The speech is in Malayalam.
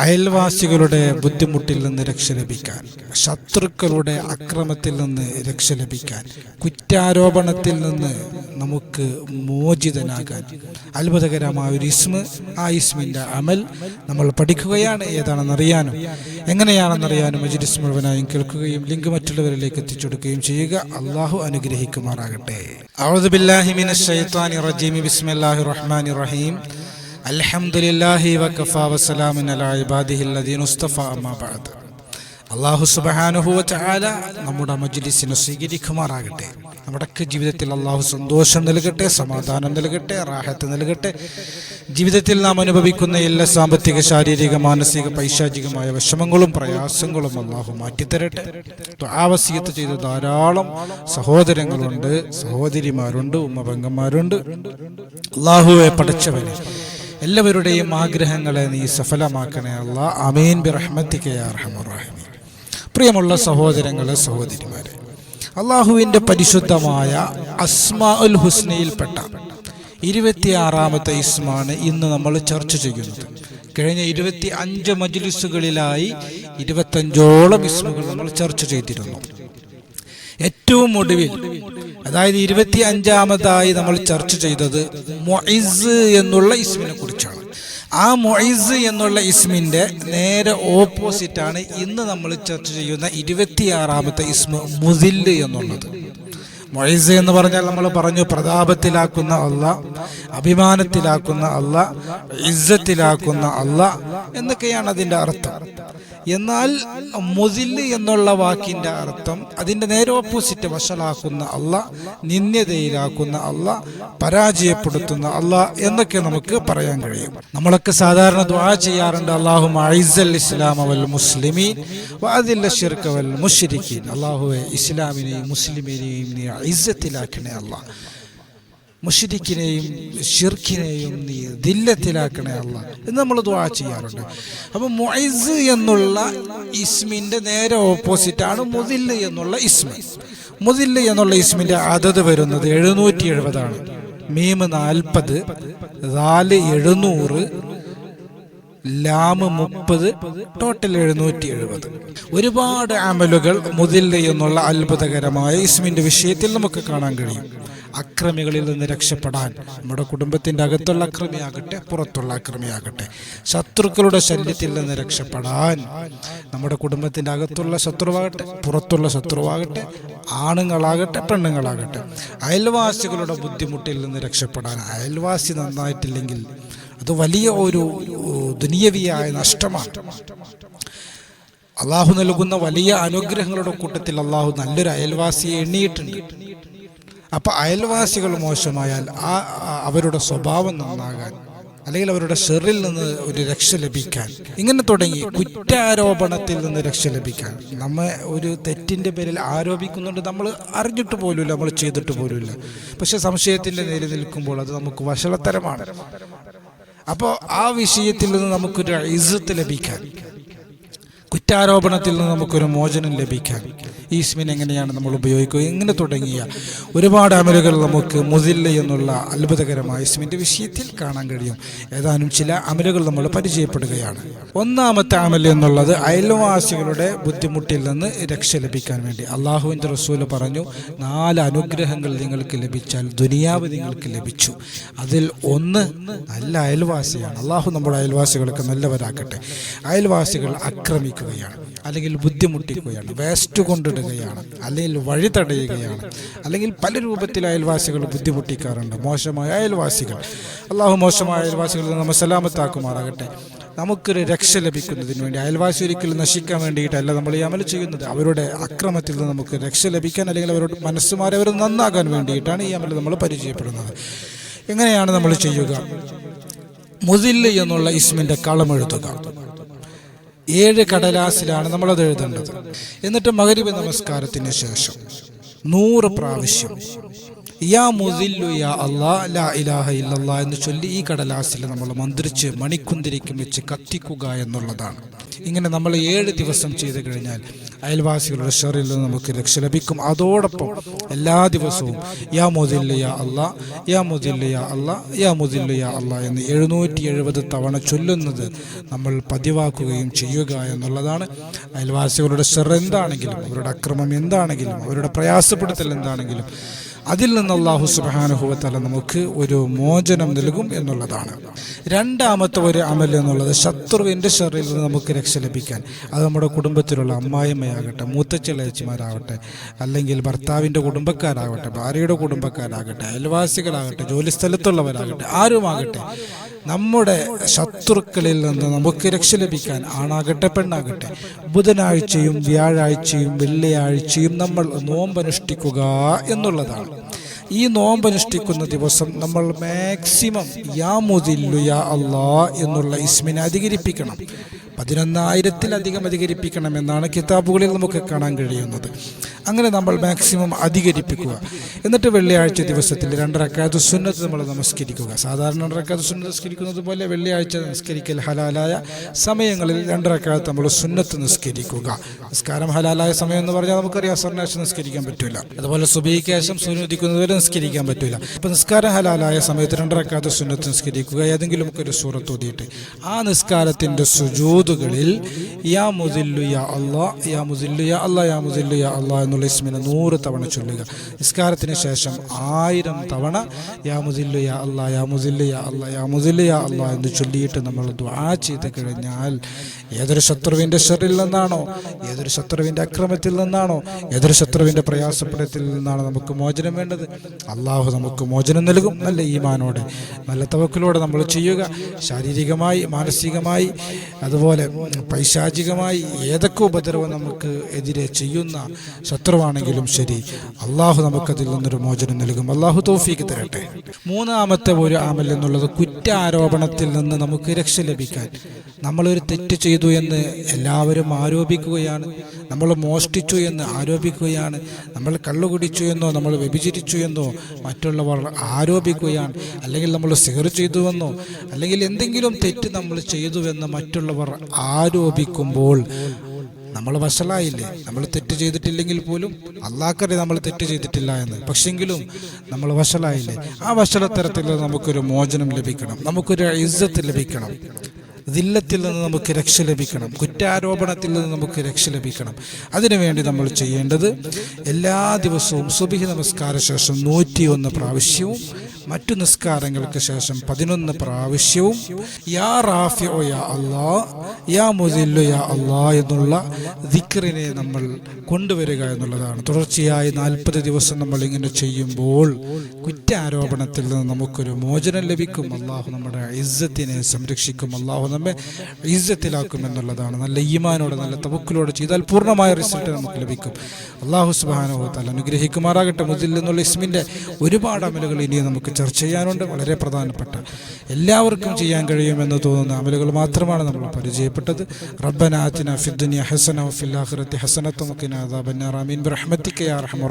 അയൽവാസികളുടെ ബുദ്ധിമുട്ടിൽ നിന്ന് രക്ഷ ലഭിക്കാൻ ശത്രുക്കളുടെ അക്രമത്തിൽ നിന്ന് രക്ഷ ലഭിക്കാൻ കുറ്റാരോപണത്തിൽ നിന്ന് നമുക്ക് മോചിതനാകാൻ. അത്ഭുതകരമായ ഒരു ഇസ്മ ആ ഇസ്മിന്റെ അമൽ നമ്മൾ പഠിക്കുകയാണ് ഏതാണെന്നറിയാനും എങ്ങനെയാണെന്നറിയാനും മജിരിസ് മുഴുവനായും കേൾക്കുകയും ലിങ്ക് മറ്റുള്ളവരിലേക്ക് എത്തിച്ചു കൊടുക്കുകയും ചെയ്യുക. അള്ളാഹു അനുഗ്രഹിക്കുമാറാകട്ടെ. അഴുദുബില്ലാഹിമിൻ റഹീം. അൽഹംദുലില്ലാഹി അള്ളാഹു വതആല നമ്മുടെ മജ്ലിസിനെ സ്വീകരിക്കുമാറാകട്ടെ. നമ്മുടെ ജീവിതത്തിൽ അള്ളാഹു സന്തോഷം നൽകട്ടെ സമാധാനം നൽകട്ടെ റാഹത്ത് നൽകട്ടെ. ജീവിതത്തിൽ നാം അനുഭവിക്കുന്ന എല്ലാ സാമ്പത്തിക ശാരീരിക മാനസിക പൈശാചികമായ വിഷമങ്ങളും പ്രയാസങ്ങളും അള്ളാഹു മാറ്റിത്തരട്ടെ. ആവസ്യത്ത് ചെയ്ത ധാരാളം സഹോദരങ്ങളുണ്ട് സഹോദരിമാരുണ്ട് ഉമ്മപങ്കന്മാരുണ്ട് അള്ളാഹുവെ പഠിച്ചവനെ എല്ലാവരുടെയും ആഗ്രഹങ്ങളെ നീ സഫലമാക്കണേ അല്ല. അമീൻ ബിറഹ്മത്തിക്കയാർഹമുറാഹിമി പ്രിയമുള്ള സഹോദരങ്ങളെ സഹോദരിമാരെ അള്ളാഹുവിന്റെ പരിശുദ്ധമായ അസ്മാ ഉൽ ഹുസ്നയിൽപ്പെട്ട ഇരുപത്തിയാറാമത്തെ ഇസ്മാണ് ഇന്ന് നമ്മൾ ചർച്ച ചെയ്യുന്നത്. കഴിഞ്ഞ ഇരുപത്തി അഞ്ച് മജ്ലിസുകളിലായി ഇരുപത്തഞ്ചോളം ഇസ്മുകൾ നമ്മൾ ചർച്ച ചെയ്തിരുന്നു. ഏറ്റവും ഒടുവിൽ അതായത് ഇരുപത്തി അഞ്ചാമതായി നമ്മൾ ചർച്ച ചെയ്തത് മൊയ്സ് എന്നുള്ള ഇസ്മിനെ കുറിച്ചാണ്. ആ മൊയ്സ് എന്നുള്ള ഇസ്മിന്റെ നേരെ ഓപ്പോസിറ്റാണ് ഇന്ന് നമ്മൾ ചർച്ച ചെയ്യുന്ന ഇരുപത്തിയാറാമത്തെ ഇസ്മ മുസിൽ എന്നുള്ളത്. മൊയ്സ് എന്ന് പറഞ്ഞാൽ നമ്മൾ പറഞ്ഞു പ്രതാപത്തിലാക്കുന്ന അല്ല അഭിമാനത്തിലാക്കുന്ന അല്ല ഇസ്സത്തിലാക്കുന്ന അല്ല എന്നൊക്കെയാണ് അതിന്റെ അർത്ഥം. എന്നാൽ മുസിൽ എന്നുള്ള വാക്കിന്റെ അർത്ഥം അതിന്റെ നേരെ ഓപ്പോസിറ്റ് വഷളാക്കുന്ന അല്ല നിന്ദ്യതയിലാക്കുന്ന അല്ല പരാജയപ്പെടുത്തുന്ന അല്ല എന്നൊക്കെ നമുക്ക് പറയാൻ കഴിയും. നമ്മളൊക്കെ സാധാരണ ദ്വാ ചെയ്യാറുണ്ട് അള്ളാഹു ഐസൽ ഇസ്ലാം അവൽ മുസ്ലിമീൻ വാദില്ല ഷിർക്ക വൽ മുഷിരിക്കീൻ അള്ളാഹുവെ ഇസ്ലാമിനെയും മുസ്ലിമിനെയും നീ ഐസത്തിലാക്കണേ അള്ളാഹ് മുഷിരിക്കിനെയും ഷിർഖിനെയും നീ ദില്ലത്തിലാക്കണേ അല്ല. എന്ന് നമ്മൾ ദുആ ചെയ്യാറുണ്ട്. അപ്പൊ മൊയ്സ് എന്നുള്ള ഇസ്മിന്റെ നേരെ ഓപ്പോസിറ്റാണ് മുതിൽ എന്നുള്ള ഇസ്മ. മുതിൽ എന്നുള്ള ഇസ്മിന്റെ അതത് വരുന്നത് എഴുന്നൂറ്റി എഴുപതാണ് മീമ് നാൽപ്പത് നാല് എഴുന്നൂറ് ലാമ് മുപ്പത് ടോട്ടൽ എഴുന്നൂറ്റി എഴുപത് ഒരുപാട് അമലുകൾ മുതില്ല എന്നുള്ള അത്ഭുതകരമായ ഇസ്മിന്റെ വിഷയത്തിൽ നമുക്ക് കാണാൻ കഴിയും. അക്രമികളിൽ നിന്ന് രക്ഷപ്പെടാൻ. നമ്മുടെ കുടുംബത്തിന്റെ അകത്തുള്ള അക്രമിയാകട്ടെ പുറത്തുള്ള അക്രമിയാകട്ടെ. ശത്രുക്കളുടെ ശല്യത്തിൽ നിന്ന് രക്ഷപ്പെടാൻ നമ്മുടെ കുടുംബത്തിന്റെ അകത്തുള്ള ശത്രുവാകട്ടെ പുറത്തുള്ള ശത്രുവാകട്ടെ ആണുങ്ങളാകട്ടെ പെണ്ണുങ്ങളാകട്ടെ. അയൽവാസികളുടെ ബുദ്ധിമുട്ടിൽ നിന്ന് രക്ഷപ്പെടാൻ. അയൽവാസി നന്നായിട്ടില്ലെങ്കിൽ അത് വലിയ ഒരു ദുനിയവിയായ നഷ്ടമാണ്. അള്ളാഹു നൽകുന്ന വലിയ അനുഗ്രഹങ്ങളുടെ കൂട്ടത്തിൽ അള്ളാഹു നല്ലൊരു അയൽവാസിയെ എണ്ണിയിട്ടുണ്ട്. അപ്പൊ അയൽവാസികൾ മോശമായാൽ ആ അവരുടെ സ്വഭാവം നന്നാകാൻ അല്ലെങ്കിൽ അവരുടെ ഷെറിൽ നിന്ന് ഒരു രക്ഷ ലഭിക്കാൻ. ഇങ്ങനെ തുടങ്ങി കുറ്റാരോപണത്തിൽ നിന്ന് രക്ഷ ലഭിക്കാൻ. നമ്മെ ഒരു തെറ്റിന്റെ പേരിൽ ആരോപിക്കുന്നുണ്ട്. നമ്മൾ അറിഞ്ഞിട്ട് പോലുമില്ല നമ്മൾ ചെയ്തിട്ട് പോലുമില്ല. പക്ഷെ സംശയത്തിന്റെ നേരിൽ നിൽക്കുമ്പോൾ അത് നമുക്ക് വഷളത്തരമാണ്. അപ്പോൾ ആ വിഷയത്തിൽ നിന്ന് നമുക്കൊരു ഇസത്ത് ലഭിക്കാൻ കുറ്റാരോപണത്തിൽ നിന്ന് നമുക്കൊരു മോചനം ലഭിക്കാൻ ഈ ഇസ്മിനെ എങ്ങനെയാണ് നമ്മൾ ഉപയോഗിക്കുക ഇങ്ങനെ തുടങ്ങിയ? ഒരുപാട് അമലുകൾ നമുക്ക് മുതില്ല എന്നുള്ള അത്ഭുതകരമായ ഇസ്മിന്റെ വിഷയത്തിൽ കാണാൻ കഴിയും. ഏതാനും ചില അമലുകൾ നമ്മൾ പരിചയപ്പെടുകയാണ്. ഒന്നാമത്തെ അമൽ എന്നുള്ളത് അയൽവാസികളുടെ ബുദ്ധിമുട്ടിൽ നിന്ന് രക്ഷ ലഭിക്കാൻ വേണ്ടി. അള്ളാഹുവിന്റെ റസൂൽ പറഞ്ഞു നാല് അനുഗ്രഹങ്ങൾ നിങ്ങൾക്ക് ലഭിച്ചാൽ ദുനിയാവ് നിങ്ങൾക്ക് ലഭിച്ചു. അതിൽ ഒന്ന് നല്ല അയൽവാസിയാണ്. അള്ളാഹു നമ്മുടെ അയൽവാസികൾക്ക് നല്ലവരാക്കട്ടെ. അയൽവാസികൾ ആക്രമിക്കുകയാണ് അല്ലെങ്കിൽ ബുദ്ധിമുട്ടിക്കുകയാണ്. വേസ്റ്റ് കൊണ്ടിടുകയാണ് അല്ലെങ്കിൽ വഴി തടയുകയാണ് അല്ലെങ്കിൽ പല രൂപത്തിൽ അയൽവാസികൾ ബുദ്ധിമുട്ടിക്കാറുണ്ട്. മോശമായ അയൽവാസികൾ. അള്ളാഹു മോശമായ അയൽവാസികളിൽ നമ്മൾ സലാമത്താക്കുമാറാകട്ടെ. നമുക്കൊരു രക്ഷ ലഭിക്കുന്നതിന് വേണ്ടി അയൽവാസി ഒരിക്കലും നശിക്കാൻ വേണ്ടിയിട്ടല്ല നമ്മൾ ഈ അമൽ ചെയ്യുന്നത്. അവരുടെ അക്രമത്തിൽ നിന്ന് നമുക്ക് രക്ഷ ലഭിക്കാൻ അല്ലെങ്കിൽ അവരുടെ മനസ്സുമാരെ അവർ നന്നാകാൻ വേണ്ടിയിട്ടാണ് ഈ അമൽ നമ്മൾ പരിചയപ്പെടുന്നത്. എങ്ങനെയാണ് നമ്മൾ ചെയ്യുക? മുതിൽ എന്നുള്ള ഇസ്മിന്റെ കളമെഴുതുക ഏഴ് കടലാസിലാണ് നമ്മളത് എഴുതേണ്ടത്. എന്നിട്ട് മകരിബ് നമസ്കാരത്തിന് ശേഷം നൂറ് പ്രാവശ്യം യാ മുസില്ലു യാ അല്ലാ ലാ ഇലാഹ ഇല്ലല്ലാ എന്ന് ചൊല്ലി ഈ കടലാസിൽ നമ്മൾ മന്ത്രിച്ച് മണിക്കുന്തിരിക്കും വെച്ച് കത്തിക്കുക എന്നുള്ളതാണ്. ഇങ്ങനെ നമ്മൾ ഏഴ് ദിവസം ചെയ്തു കഴിഞ്ഞാൽ അയൽവാസികളുടെ ഷെറിൽ നിന്ന് നമുക്ക് രക്ഷ ലഭിക്കും. അതോടൊപ്പം എല്ലാ ദിവസവും യാ മുദില്ല യാ അല്ലാ യാ മുദില്ല യാ അല്ലാ യാ മുദില്ല യാ അല്ലാ എന്ന് എഴുന്നൂറ്റി എഴുപത് തവണ ചൊല്ലുന്നത് നമ്മൾ പതിവാക്കുകയും ചെയ്യുക എന്നുള്ളതാണ്. അയൽവാസികളുടെ ഷെർ എന്താണെങ്കിലും അവരുടെ അക്രമം എന്താണെങ്കിലും അവരുടെ പ്രയാസപ്പെടുത്തൽ എന്താണെങ്കിലും അതിൽ നിന്ന് അള്ളാഹു സുബാനുഭവത്തല നമുക്ക് ഒരു മോചനം നൽകും എന്നുള്ളതാണ്. രണ്ടാമത്തെ ഒരു അമൽ എന്നുള്ളത് ശത്രുവിന്റെ ഷെറിൽ നിന്ന് നമുക്ക് രക്ഷ ലഭിക്കാൻ. അത് നമ്മുടെ കുടുംബത്തിലുള്ള അമ്മായിമ്മയാകട്ടെ മൂത്തച്ചിളയച്ചിമാരാകട്ടെ അല്ലെങ്കിൽ ഭർത്താവിന്റെ കുടുംബക്കാരാകട്ടെ ഭാര്യയുടെ കുടുംബക്കാരാകട്ടെ അയൽവാസികളാകട്ടെ ജോലി സ്ഥലത്തുള്ളവരാകട്ടെ ആരുമാകട്ടെ നമ്മുടെ ശത്രുക്കളിൽ നിന്ന് നമുക്ക് രക്ഷ ലഭിക്കാൻ ആണാകട്ടെ പെണ്ണാകട്ടെ ബുധനാഴ്ചയും വ്യാഴാഴ്ചയും വെള്ളിയാഴ്ചയും നമ്മൾ നോമ്പനുഷ്ഠിക്കുക എന്നുള്ളതാണ്. ഈ നോമ്പനുഷ്ഠിക്കുന്ന ദിവസം നമ്മൾ മാക്സിമം യാ മുതില്ലു യാ അള്ളാ എന്നുള്ള ഇസ്മിനെ അധികരിപ്പിക്കണം. പതിനൊന്നായിരത്തിലധികം അധികരിപ്പിക്കണമെന്നാണ് കിതാബുകളിൽ നമുക്ക് കാണാൻ കഴിയുന്നത്. അങ്ങനെ നമ്മൾ മാക്സിമം അധികരിപ്പിക്കുക. എന്നിട്ട് വെള്ളിയാഴ്ച ദിവസത്തിൽ രണ്ടരക്കാത്ത സുന്നത്ത് നമ്മൾ നമസ്കരിക്കുക. സാധാരണ രണ്ടരക്കാത്ത സുന്നത്ത് നിസ്കരിക്കുന്നത് പോലെ വെള്ളിയാഴ്ച നിസ്കരിക്കൽ ഹലാലായ സമയങ്ങളിൽ രണ്ടരക്കാലത്ത് നമ്മൾ സുന്നത്ത് നിസ്കരിക്കുക നിസ്കാരം ഹലാലായ സമയം എന്ന് പറഞ്ഞാൽ നമുക്കറിയാം സർണാശം നിസ്കരിക്കാൻ പറ്റില്ല അതുപോലെ സുബൈക്ക് ശേഷം സൂര്യ ഉദിക്കുന്നത് വരെ നിസ്കരിക്കാൻ പറ്റില്ല അപ്പം നിസ്കാരം ഹലാലായ സമയത്ത് രണ്ടരക്കാത്ത സുന്നത്ത് നിസ്കരിക്കുക ഏതെങ്കിലും ഒക്കെ ഒരു സൂറത്ത് ആ നിസ്കാരത്തിന്റെ സുജൂതുകളിൽ യാ മുസില്ലു യാ അള്ളാ യാ മുസില്ലു യാ അള്ളാ യാ മുസില്ലു യാ എന്നുള്ള ഇസ്മിനെ നൂറ് തവണ ചൊല്ലുക. നിസ്കാരത്തിന് ശേഷം ആയിരം തവണ യാ മുസില്ലു യാ അള്ളാ യാ മുസില്ലു യാ അള്ളാ യാ മുസില്ലു യാ അള്ളാ എന്ന് ചൊല്ലിയിട്ട് നമ്മൾ ദ്വാ ചെയ്ത് കഴിഞ്ഞാൽ ഏതൊരു ശത്രുവിന്റെ ഷെറിൽ നിന്നാണോ ഏതൊരു ശത്രുവിന്റെ അക്രമത്തിൽ നിന്നാണോ ഏതൊരു ശത്രുവിന്റെ പ്രയാസപ്പെടത്തിൽ നിന്നാണോ നമുക്ക് മോചനം വേണ്ടത്? അള്ളാഹു നമുക്ക് മോചനം നൽകും നല്ല ഈമാനോടെ നല്ല തവക്കിലൂടെ നമ്മൾ ചെയ്യുക. ശാരീരികമായി മാനസികമായി അതുപോലെ പൈശാചികമായി ഏതൊക്കെ ഉപദ്രവം നമുക്ക് എതിരെ ചെയ്യുന്ന ശത്രുവാണെങ്കിലും ശരി അള്ളാഹു നമുക്കതിൽ നിന്നൊരു മോചനം നൽകും. അള്ളാഹു തോഫീക്ക് തരട്ടെ. മൂന്നാമത്തെ ഒരു ആമൽ എന്നുള്ളത് കുറ്റാരോപണത്തിൽ നിന്ന് നമുക്ക് രക്ഷ ലഭിക്കാൻ. നമ്മളൊരു തെറ്റ് ചെയ്തു എന്ന് എല്ലാവരും ആരോപിക്കുകയാണ്. നമ്മൾ മോഷ്ടിച്ചു എന്ന് ആരോപിക്കുകയാണ്. നമ്മൾ കള്ളുകുടിച്ചു എന്നോ നമ്മൾ വ്യഭിചരിച്ചു എന്നോ മറ്റുള്ളവർ ആരോപിക്കുകയാണ്. അല്ലെങ്കിൽ നമ്മൾ സിഹർ ചെയ്തുവെന്നോ അല്ലെങ്കിൽ എന്തെങ്കിലും തെറ്റ് നമ്മൾ ചെയ്തുവെന്ന് മറ്റുള്ളവർ ആരോപിക്കുമ്പോൾ നമ്മൾ വഷളായില്ലേ? നമ്മൾ തെറ്റ് ചെയ്തിട്ടില്ലെങ്കിൽ പോലും അള്ളാഹ്ക്കറി നമ്മൾ തെറ്റ് ചെയ്തിട്ടില്ല എന്ന്. പക്ഷെങ്കിലും നമ്മൾ വഷളായില്ലേ? ആ വഷളത്തരത്തിൽ നമുക്കൊരു മോചനം ലഭിക്കണം. നമുക്കൊരു ഇജ്ജത്ത് ലഭിക്കണം. ദില്ലത്തിൽ നിന്ന് നമുക്ക് രക്ഷ ലഭിക്കണം. കുറ്റാരോപണത്തിൽ നിന്ന് നമുക്ക് രക്ഷ ലഭിക്കണം. അതിനുവേണ്ടി നമ്മൾ ചെയ്യേണ്ടത് എല്ലാ ദിവസവും സുബിഹി നമസ്കാര ശേഷം നൂറ്റിയൊന്ന് പ്രാവശ്യവും മറ്റു നിസ്കാരങ്ങൾക്ക് ശേഷം പതിനൊന്ന് പ്രാവശ്യവും യാ റാഫി ഒ യാ അള്ളാ യാ മുദില്ലു യാ അള്ളാ എന്നുള്ള ദിക്റിനെ നമ്മൾ കൊണ്ടുവരിക എന്നുള്ളതാണ്. തുടർച്ചയായി നാൽപ്പത് ദിവസം നമ്മൾ ഇങ്ങനെ ചെയ്യുമ്പോൾ കുറ്റാരോപണത്തിൽ നിന്ന് നമുക്കൊരു മോചനം ലഭിക്കും. അള്ളാഹു നമ്മുടെ ഇസ്സത്തിനെ സംരക്ഷിക്കും. അള്ളാഹു നമ്മെ ഇസ്സത്തിലാക്കും എന്നുള്ളതാണ് നല്ല ഈമാനോടെ നല്ല തവക്കിലോടെ ചെയ്താൽ പൂർണമായ റിസൾട്ട് നമുക്ക് ലഭിക്കും. അള്ളാഹു സുബാനുഭവത്താൽ അനുഗ്രഹിക്കുമാറാകട്ടെ. മുതിൽ എന്നുള്ള ഇസ്മിന്റെ ഒരുപാട് അമലുകൾ ഇനി നമുക്ക് ചർച്ച ചെയ്യാനുണ്ട്. വളരെ പ്രധാനപ്പെട്ട എല്ലാവർക്കും ചെയ്യാൻ കഴിയുമെന്ന് തോന്നുന്ന അമലുകൾ മാത്രമാണ് നമ്മൾ പരിചയപ്പെട്ടത്. റബ്ബനാത്തിന ഫിദ്ദുനിയ ഹസന ഫിൽ ആഖിറത്തി ഹസനത്തും വഖിന അദാബന്നാർ ആമീൻ. ബിറഹ്മതിക യാ അർഹമർ